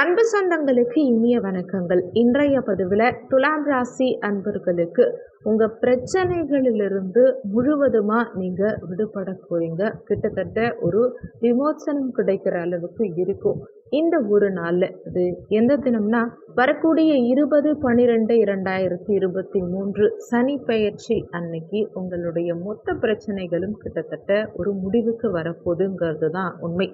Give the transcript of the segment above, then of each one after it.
அன்பு சொந்தங்களுக்கு இனிய வணக்கங்கள். இன்றைய பதிவில் துலாம் ராசி அன்பர்களுக்கு உங்கள் பிரச்சனைகளிலிருந்து முழுவதுமாக நீங்கள் விடுபட போறீங்க. கிட்டத்தட்ட ஒரு விமோசனம் கிடைக்கிற அளவுக்கு இருக்கும். இந்த ஒரு நாளில் இது எந்த தினம்னா வரக்கூடிய இருபது பன்னிரெண்டு இரண்டாயிரத்தி இருபத்தி மூன்று சனி பயிற்சி அன்னைக்கு உங்களுடைய மொத்த பிரச்சனைகளும் கிட்டத்தட்ட ஒரு முடிவுக்கு வரப்போகுதுங்கிறது தான் உண்மை.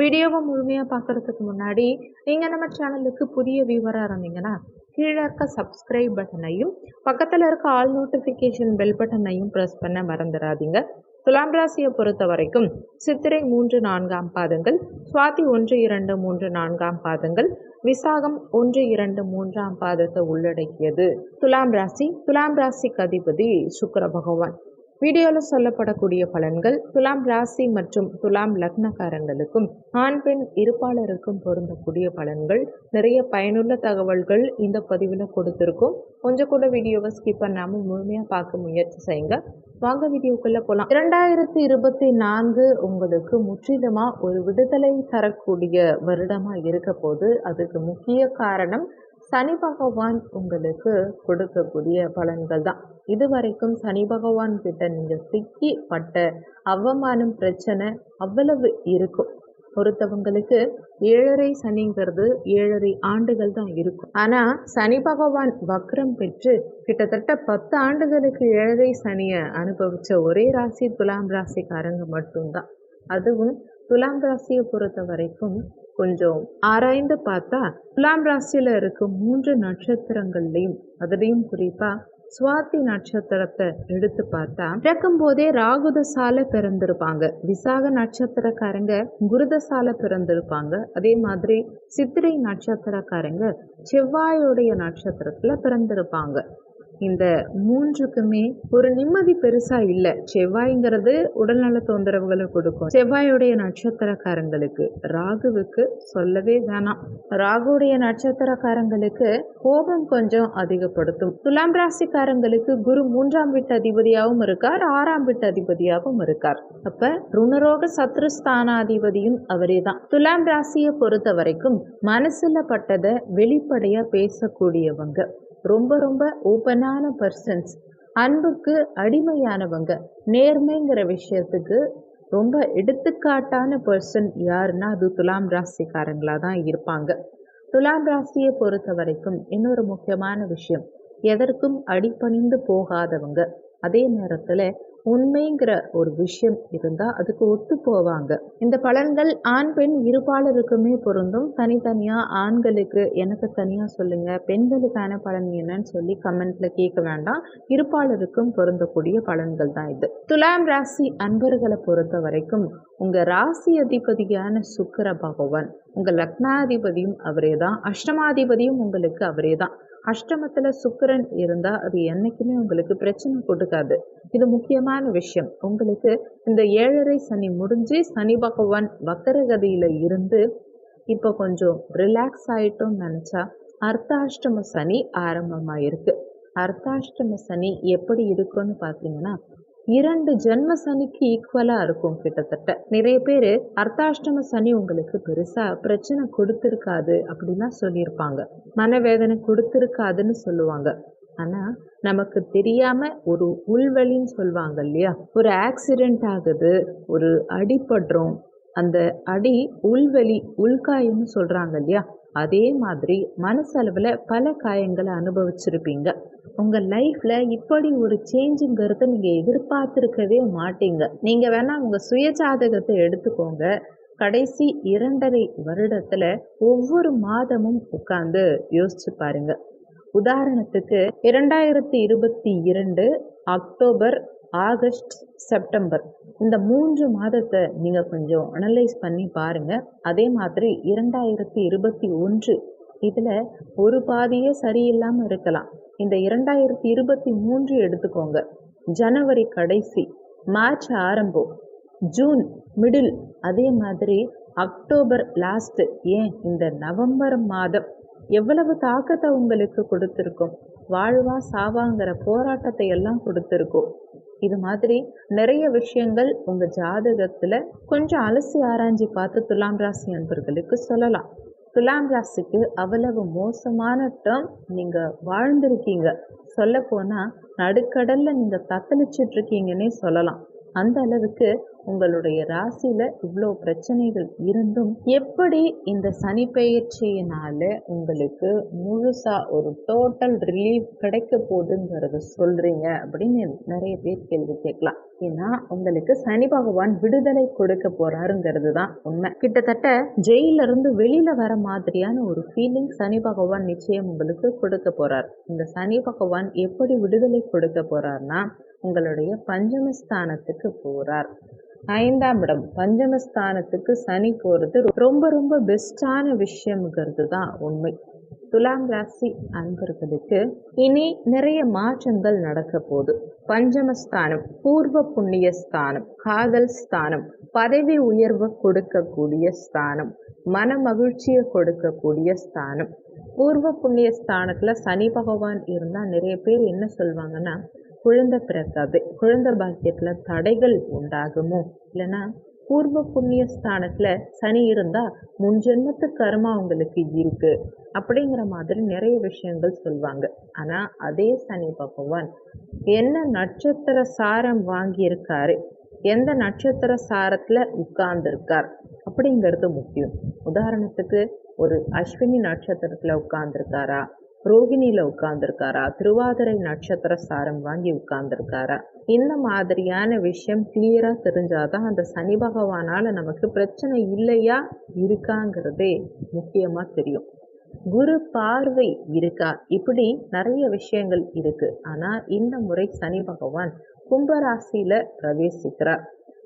வீடியோவை முழுமையாக பார்க்குறதுக்கு முன்னாடி நீங்கள் நம்ம சேனலுக்கு புதிய வியூவராக இருந்தீங்கன்னா கீழே இருக்க சப்ஸ்கிரைப் பட்டனையும் பக்கத்தில் இருக்க ஆல் நோட்டிஃபிகேஷன் பெல் பட்டனையும் ப்ரெஸ் பண்ண மறந்துடாதீங்க. துலாம் ராசியை பொறுத்த வரைக்கும் சித்திரை மூன்று நான்காம் பாதங்கள் சுவாதி ஒன்று இரண்டு மூன்று நான்காம் பாதங்கள் விசாகம் ஒன்று இரண்டு மூன்றாம் பாதத்தை உள்ளடக்கியது. துலாம் ராசி துலாம் ராசிக்கு அதிபதி சுக்கர பகவான். வீடியோவில் சொல்லப்படக்கூடிய பலன்கள் துலாம் ராசி மற்றும் துலாம் லக்னக்காரங்களுக்கும் ஆண் பெண் இருப்பாளருக்கும் பொருந்தக்கூடிய பலன்கள். நிறைய பயனுள்ள தகவல்கள் இந்த பதிவில் கொடுத்துருக்கும். கொஞ்சம் கூட வீடியோவை ஸ்கிப் பண்ணாமல் முழுமையாக பார்க்க முயற்சி செய்யுங்க. வாங்க வீடியோக்குள்ளே போகலாம் இரண்டாயிரத்தி இருபத்தி நான்கு உங்களுக்கு முற்றிலுமாக ஒரு விடுதலை தரக்கூடிய வருடமாக இருக்க போது அதுக்கு முக்கிய காரணம் சனி பகவான் உங்களுக்கு கொடுக்கக்கூடிய பலன்கள் தான். இதுவரைக்கும் சனி பகவான் கிட்ட நீங்கள் சிக்கி பட்ட அவமானம் பிரச்சனை அவ்வளவு இருக்கும். ஒருத்தவங்களுக்கு ஏழரை சனிங்கிறது ஏழரை ஆண்டுகள் தான் இருக்கும். ஆனால் சனி பகவான் வக்ரம் பெற்று கிட்டத்தட்ட பத்து ஆண்டுகளுக்கு ஏழரை சனியை அனுபவித்த ஒரே ராசி துலாம் ராசிக்காரங்க மட்டும்தான். அதுவும் துலாம் ராசியை பொறுத்த வரைக்கும் கொஞ்சம் ஆராய்ந்து பார்த்தா துலாம் ராசியில் இருக்கும் மூன்று நட்சத்திரங்கள்லையும் அதுலேயும் குறிப்பாக சுவாதி நட்சத்திரத்தை எடுத்து பார்த்தா பிறக்கும் போதே ராகுதசால பிறந்திருப்பாங்க. விசாக நட்சத்திரக்காரங்க குருதசால பிறந்திருப்பாங்க. அதே மாதிரி சித்திரை நட்சத்திரக்காரங்க செவ்வாயோடைய நட்சத்திரத்துல பிறந்திருப்பாங்க. இந்த மூன்றுக்குமே ஒரு நிம்மதி பெருசா இல்லை. செவ்வாய்ங்கிறது உடல்நல தொந்தரவுகளை கொடுக்கும். செவ்வாயுடைய நட்சத்திரக்காரங்களுக்கு ராகுவுக்கு சொல்லவே வேணாம். ராகுடைய நட்சத்திரக்காரங்களுக்கு கோபம் கொஞ்சம் அதிகப்படுத்தும். துலாம் ராசிக்காரங்களுக்கு குரு மூன்றாம் வீட்டு அதிபதியாகவும் இருக்கார் ஆறாம் வீட்டு அதிபதியாகவும் இருக்கார். அப்ப ருணரோக சத்ருஸ்தானாதிபதியும் அவரே தான். துலாம் ராசியை பொறுத்த வரைக்கும் மனசுல பட்டதை வெளிப்படையா பேசக்கூடியவங்க. ரொம்ப ரொம்ப ஓப்பனான பர்சன்ஸ் அன்புக்கு அடிமையானவங்க. நேர்மைங்கிற விஷயத்துக்கு ரொம்ப எடுத்துக்காட்டான பர்சன் யாருன்னா அது துலாம் ராசிக்காரங்களாக தான் இருப்பாங்க. துலாம் ராசியை பொறுத்த வரைக்கும் இன்னொரு முக்கியமான விஷயம். எதற்கும் அடிபணிந்து போகாதவங்க. அதே நேரத்தில் உண்மைங்கிற ஒரு விஷயம் இருந்தால் அதுக்கு ஒத்து போவாங்க. இந்த பலன்கள் ஆண் பெண் இருபாலருக்குமே பொருந்தும். தனித்தனியாக ஆண்களுக்கு எனக்கு தனியாக சொல்லுங்கள் பெண்களுக்கான பலன் என்னன்னு சொல்லி கமெண்ட்டில் கேட்க வேண்டாம். இருபாலருக்கும் பொருந்தக்கூடிய பலன்கள் தான் இது. துலாம் ராசி அன்பர்களை பொறுத்த வரைக்கும் உங்கள் ராசி அதிபதியான சுக்கர பகவான் உங்கள் லக்னாதிபதியும் அவரே தான் அஷ்டமாதிபதியும் உங்களுக்கு அவரே தான் அஷ்டமத்தில் சுக்கரன் இருந்தால் அது என்றைக்குமே உங்களுக்கு பிரச்சனை கொடுக்காது. இது முக்கியமான விஷயம். உங்களுக்கு இந்த ஏழரை சனி முடிஞ்சு சனி பகவான் வக்கரகதியில் இருந்து இப்போ கொஞ்சம் ரிலாக்ஸ் ஆகிட்டோம்னு நினச்சா அர்த்தாஷ்டம சனி ஆரம்பமாயிருக்கு. அர்த்தாஷ்டம சனி எப்படி இருக்குன்னு பார்த்தீங்கன்னா இரண்டு ஜென்ம சனிக்கு ஈக்குவலாக இருக்கும் கிட்டத்தட்ட. நிறைய பேர் அர்த்தாஷ்டம சனி உங்களுக்கு பெருசாக பிரச்சனை கொடுத்துருக்காது அப்படின்லாம் சொல்லியிருப்பாங்க. மனவேதனை கொடுத்துருக்காதுன்னு சொல்லுவாங்க. ஆனால் நமக்கு தெரியாமல் ஒரு உள்வழின்னு சொல்லுவாங்க இல்லையா? ஒரு ஆக்சிடெண்ட் ஆகுது ஒரு அடிபடுறோம் அந்த அடி உள்வெளி உள்காயம்னு சொல்கிறாங்க இல்லையா? அதே மாதிரி மனசளவில் பல காயங்களை அனுபவிச்சிருப்பீங்க. உங்கள் லைஃப்பில் இப்படி ஒரு சேஞ்சுங்கிறத நீங்கள் எதிர்பார்த்துருக்கவே மாட்டீங்க. நீங்கள் வேணால் உங்கள் சுயஜாதகத்தை எடுத்துக்கோங்க. கடைசி இரண்டரை வருடத்தில் ஒவ்வொரு மாதமும் உட்காந்து யோசிச்சு பாருங்க. உதாரணத்துக்கு இரண்டாயிரத்தி இருபத்தி இரண்டு அக்டோபர் ஆகஸ்ட் செப்டம்பர். இந்த மூன்று மாதத்தை நீங்கள் கொஞ்சம் அனலைஸ் பண்ணி பாருங்கள் அதே மாதிரி இரண்டாயிரத்தி இருபத்தி ஒன்று இதில் ஒரு பாதியே சரியில்லாமல் இருக்கலாம். இந்த இரண்டாயிரத்தி இருபத்தி மூன்று எடுத்துக்கோங்க. ஜனவரி கடைசி மார்ச் ஆரம்பம் ஜூன் மிடில் அதே மாதிரி அக்டோபர் லாஸ்ட்டு ஏன் இந்த நவம்பர் மாதம் எவ்வளவு தாக்கத்தை உங்களுக்கு கொடுத்துருக்கோம்? வாழ்வா சாவாங்கிற போராட்டத்தை எல்லாம் கொடுத்துருக்கோம். இது மாதிரி நிறைய விஷயங்கள் உங்கள் ஜாதகத்தில் கொஞ்சம் அலசி ஆராய்ஞ்சு பார்த்து துலாம் ராசி அன்பர்களுக்கு சொல்லலாம். துலாம் ராசிக்கு அவ்வளவு மோசமான டேர்ம் நீங்கள் வாழ்ந்திருக்கீங்க. சொல்லப்போனால் நடுக்கடலில் நீங்கள் தத்தளிச்சிட்டு இருக்கீங்கன்னே சொல்லலாம். அந்த அளவுக்கு உங்களுடைய ராசியில் இவ்வளோ பிரச்சனைகள் இருந்தும் எப்படி இந்த சனி பெயர்ச்சியினால உங்களுக்கு முழுசாக ஒரு டோட்டல் ரிலீஃப் கிடைக்க போகுதுங்கிறத சொல்கிறீங்க அப்படின்னு நிறைய பேர் கேள்வி கேட்கலாம். ஏன்னா உங்களுக்கு சனி பகவான் விடுதலை கொடுக்க போறாருங்கிறது தான் உண்மை. கிட்டத்தட்ட ஜெயில இருந்து வெளியில வர மாதிரியான ஒரு ஃபீலிங் சனி பகவான் நிச்சயம் உங்களுக்கு கொடுக்க போறார். இந்த சனி பகவான் எப்படி விடுதலை கொடுக்க போறார்னா உங்களுடைய பஞ்சமஸ்தானத்துக்கு போறார். ஐந்தாம் இடம் பஞ்சமஸ்தானத்துக்கு சனி போகிறது ரொம்ப ரொம்ப பெஸ்டான விஷயம்ங்கிறது தான் உண்மை. துலாம் ராசி அன்பர்களுக்கு இனி நிறைய மாற்றங்கள் நடக்க போகுது. பஞ்சமஸ்தானம் பூர்வ புண்ணிய ஸ்தானம் காதல் ஸ்தானம் பதவி உயர்வு கொடுக்கக்கூடிய ஸ்தானம் மன மகிழ்ச்சியை கொடுக்கக்கூடிய ஸ்தானம். பூர்வ புண்ணிய ஸ்தானத்தில் சனி பகவான் இருந்தால் நிறைய பேர் என்ன சொல்லுவாங்கன்னா குழந்தை பிறக்காது குழந்தை பாக்கியத்தில் தடைகள் உண்டாகுமோ? இல்லைன்னா பூர்வ புண்ணிய ஸ்தானத்தில் சனி இருந்தால் முன்ஜென்மத்து கர்மா அவங்களுக்கு இருக்கு. அப்படிங்கிற மாதிரி நிறைய விஷயங்கள் சொல்லுவாங்க ஆனால் அதே சனி பகவான் என்ன நட்சத்திர சாரம் வாங்கியிருக்காரு எந்த நட்சத்திர சாரத்தில் உட்கார்ந்துருக்கார் அப்படிங்கிறது முக்கியம். உதாரணத்துக்கு ஒரு அஸ்வினி நட்சத்திரத்தில் உட்கார்ந்துருக்காரா? ரோகிணியில் உட்கார்ந்துருக்காரா? திருவாதிரை நட்சத்திர சாரம் வாங்கி உட்கார்ந்துருக்காரா? இந்த மாதிரியான விஷயம் கிளியராக தெரிஞ்சாதான் அந்த சனி பகவானால் நமக்கு பிரச்சனை இல்லையா? இருக்காங்கிறதே முக்கியமாக தெரியும். குரு பார்வை இருக்கா? இப்படி நிறைய விஷயங்கள் இருக்கு. ஆனால் இந்த முறை சனி பகவான் கும்பராசியில் பிரவேசிக்கிறார்.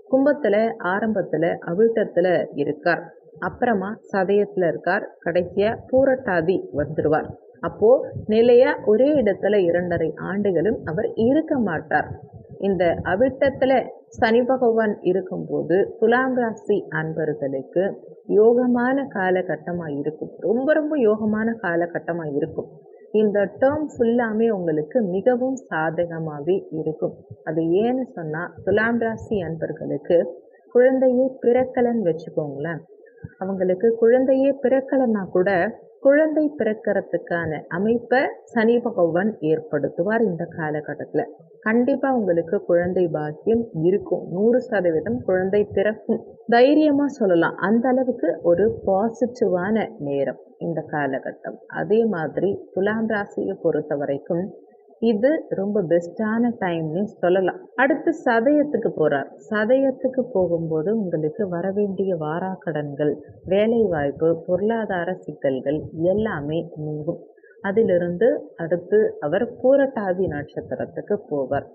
கும்பத்தில் ஆரம்பத்தில் அவிழ்த்தத்தில் இருக்கார். அப்புறமா சதயத்தில் இருக்கார். கடைசியாக பூரட்டாதி வந்துடுவார் அப்போது நிலைய ஒரே இடத்துல இரண்டரை ஆண்டுகளும் அவர் இருக்க மாட்டார். இந்த அவிட்டத்தில் சனி பகவான் இருக்கும்போது துலாம் ராசி அன்பர்களுக்கு யோகமான காலகட்டமாக இருக்கும். ரொம்ப ரொம்ப யோகமான காலகட்டமாக இருக்கும். இந்த டேர்ம் ஃபுல்லாமே உங்களுக்கு மிகவும் சாதகமாகவே இருக்கும். அது ஏன்னு சொன்னால் துலாம் ராசி அன்பர்களுக்கு குழந்தையே பிறக்கலன்னு வச்சுக்கோங்களேன். அவங்களுக்கு குழந்தையே பிறக்கலைன்னா கூட குழந்தை பிறக்கிறதுக்கான அமைப்பை சனி பகவான் ஏற்படுத்துவார் இந்த காலகட்டத்தில். கண்டிப்பாக உங்களுக்கு குழந்தை பாக்கியம் இருக்கும். நூறு சதவீதம் குழந்தை பிறக்கும். தைரியமாக சொல்லலாம். அந்த அளவுக்கு ஒரு பாசிட்டிவான நேரம் இந்த காலகட்டம். அதே மாதிரி துலாம் ராசியை பொறுத்த வரைக்கும் இது ரொம்ப பெஸ்ட்டான டைம்னு சொல்லலாம். அடுத்து சதயத்துக்கு போகிறார் சதயத்துக்கு போகும்போது உங்களுக்கு வர வேண்டிய வாராக்கடன்கள் வேலைவாய்ப்பு பொருளாதார சிக்கல்கள் எல்லாமே நீங்கும். அதிலிருந்து அடுத்து அவர் பூரட்டாதி நட்சத்திரத்துக்கு போவார்.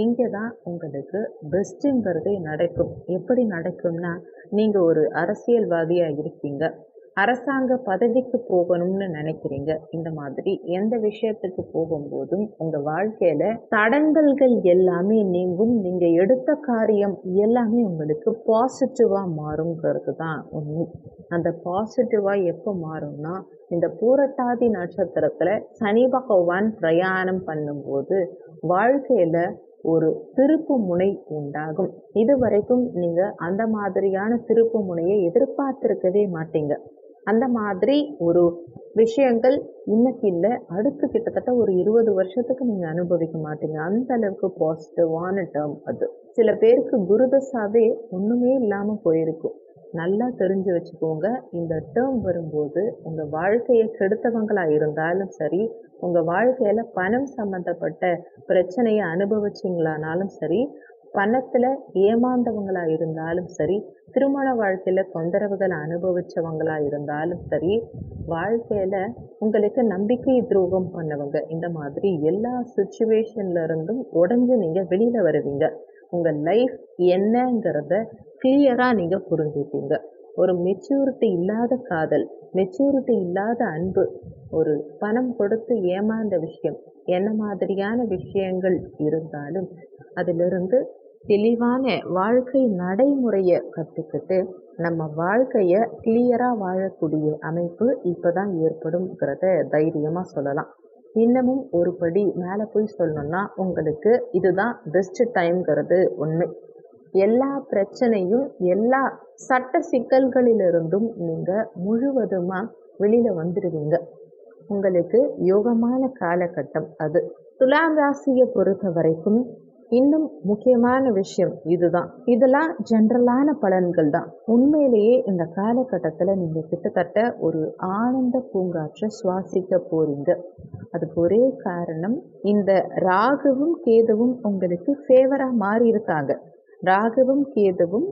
இங்கே தான் உங்களுக்கு பெஸ்ட்டுங்கிறது நடக்கும். எப்படி நடக்கும்னா நீங்கள் ஒரு அரசியல்வாதியாக இருக்கீங்க. அரசாங்க பதவிக்கு போகணும்னு நினைக்கிறீங்க? இந்த மாதிரி எந்த விஷயத்துக்கு போகும்போதும் உங்க வாழ்க்கையில தடங்கல்கள் எல்லாமே நீங்கும். நீங்க எடுத்த காரியம் எல்லாமே உங்களுக்கு பாசிட்டிவா மாறுங்கிறது தான் உண்மை. அந்த பாசிட்டிவா எப்போ மாறும்னா இந்த பூரட்டாதி நட்சத்திரத்துல சனி பகவான் பிரயாணம் பண்ணும்போது வாழ்க்கையில ஒரு திருப்பு முனை உண்டாகும். இது வரைக்கும் நீங்க அந்த மாதிரியான திருப்பு முனையை எதிர்பார்த்திருக்கவே மாட்டீங்க. அந்த மாதிரி ஒரு விஷயங்கள் இன்னைக்கு இல்லை. அடுத்து கிட்டத்தட்ட ஒரு இருபது வருஷத்துக்கு நீங்கள் அனுபவிக்க மாட்டீங்க. அந்த அளவுக்கு பாசிட்டிவான டேர்ம் அது. சில பேருக்கு குருதசாவே ஒன்றுமே இல்லாமல் போயிருக்கும் நல்லா தெரிஞ்சு வச்சுக்கோங்க. இந்த டேர்ம் வரும்போது உங்கள் வாழ்க்கையை கெடுத்தவங்களாக இருந்தாலும் சரி உங்கள் வாழ்க்கையில் பணம் சம்மந்தப்பட்ட பிரச்சனையை அனுபவிச்சிங்களானாலும் சரி பணத்தில் ஏமாந்தவங்களா இருந்தாலும் சரி திருமண வாழ்க்கையில் தொந்தரவுகளை அனுபவிச்சவங்களா இருந்தாலும் சரி வாழ்க்கையில் உங்களுக்கு நம்பிக்கை துரோகம் பண்ணவங்க இந்த மாதிரி எல்லா சுச்சுவேஷன்ல இருந்தும் உடஞ்சு நீங்கள் வெளியில் வருவீங்க. உங்கள் லைஃப் என்னங்கிறத கிளியராக நீங்கள் புரிஞ்சுப்பீங்க. ஒரு மெச்சூரிட்டி இல்லாத காதல் மெச்சூரிட்டி இல்லாத அன்பு ஒரு பணம் கொடுத்து ஏமாந்த விஷயம் என்ன மாதிரியான விஷயங்கள் இருந்தாலும் அதிலிருந்து தெளிவான வாழ்க்கை நடைமுறையை கற்றுக்கிட்டு நம்ம வாழ்க்கையை கிளியராக வாழக்கூடிய அமைப்பு இப்போ தான் ஏற்படும்ங்கிறத தைரியமாக சொல்லலாம். இன்னமும் ஒரு படி மேலே போய் சொல்லணும்னா உங்களுக்கு இதுதான் பெஸ்ட் டைம்ங்கிறது உண்மை. எல்லா பிரச்சனையும் எல்லா சட்ட சிக்கல்களிலிருந்தும் நீங்கள் முழுவதுமாக வெளியில் வந்துடுவீங்க உங்களுக்கு யோகமான காலகட்டம் அது. துலாம் ராசியை பொறுத்த வரைக்கும் இன்னும் முக்கியமான விஷயம் இதுதான். இதெல்லாம் ஜென்ரலான பலன்கள் தான் உண்மையிலேயே இந்த காலகட்டத்தில் நீங்கள் கிட்டத்தட்ட ஒரு ஆனந்த பூங்காற்றை சுவாசிக்க போறீங்க. அதுக்கு ஒரே காரணம் இந்த ராகுவும் கேதுவும் உங்களுக்கு ஃபேவராக மாறி இருக்காங்க. ராகுவும் கேதுவும்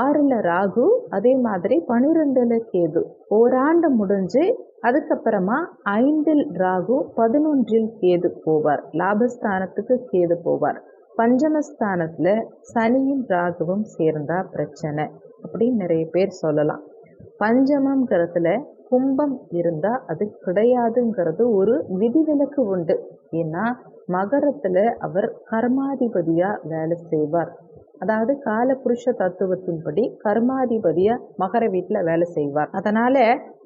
ஆறில் ராகு அதே மாதிரி பனிரெண்டில் கேது. ஓராண்டு முடிஞ்சு அதுக்கப்புறமா ஐந்தில் ராகு பதினொன்றில் கேது போவார். லாபஸ்தானத்துக்கு கேது போவார். பஞ்சமஸ்தானத்தில் சனியும் ராகுவும் சேர்ந்தா பிரச்சனை அப்படின்னு நிறைய பேர் சொல்லலாம். பஞ்சமங்கிறதுல கும்பம் இருந்தால் அது கிடையாதுங்கிறது ஒரு விதிவிலக்கு உண்டு. ஏன்னா மகரத்தில் அவர் கர்மாதிபதியாக வேலை செய்வார். அதாவது காலபுருஷ தத்துவத்தின்படி கர்மாதிபதியாக மகர வீட்டில் வேலை செய்வார். அதனால்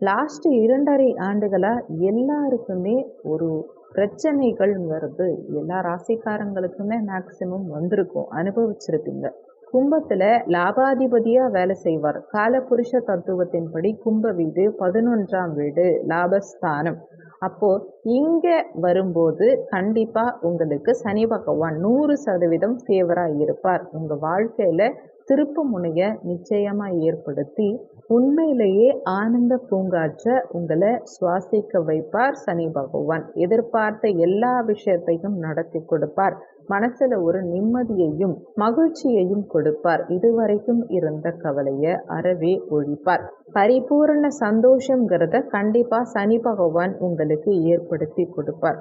லாஸ்ட் இரண்டரை ஆண்டுகளாக எல்லாருக்குமே ஒரு பிரச்சனைகள்ங்கிறது எல்லா ராசிக்காரங்களுக்குமே மேக்சிமம் வந்திருக்கும். அனுபவிச்சிருப்பீங்க. கும்பத்தில் லாபாதிபதியாக வேலை செய்வார். காலபுருஷ தத்துவத்தின்படி கும்ப வீடு பதினொன்றாம் வீடு லாபஸ்தானம். அப்போது இங்கே வரும்போது கண்டிப்பாக உங்களுக்கு சனி பகவான் நூறு சதவீதம் ஃபேவராக இருப்பார். உங்கள் வாழ்க்கையில் திருப்பு முனைய நிச்சயமாக ஏற்படுத்தி உண்மையிலேயே ஆனந்த பூங்காற்ற உங்களை சுவாசிக்க வைப்பார் சனி பகவான். எதிர்பார்த்த எல்லா விஷயத்தையும் நடத்தி கொடுப்பார். மனசில் ஒரு நிம்மதியையும் மகிழ்ச்சியையும் கொடுப்பார். இதுவரைக்கும் இருந்த கவலையை அறவே ஒழிப்பார். பரிபூர்ண சந்தோஷங்கிறத கண்டிப்பாக சனி பகவான் உங்களுக்கு ஏற்படுத்தி கொடுப்பார்.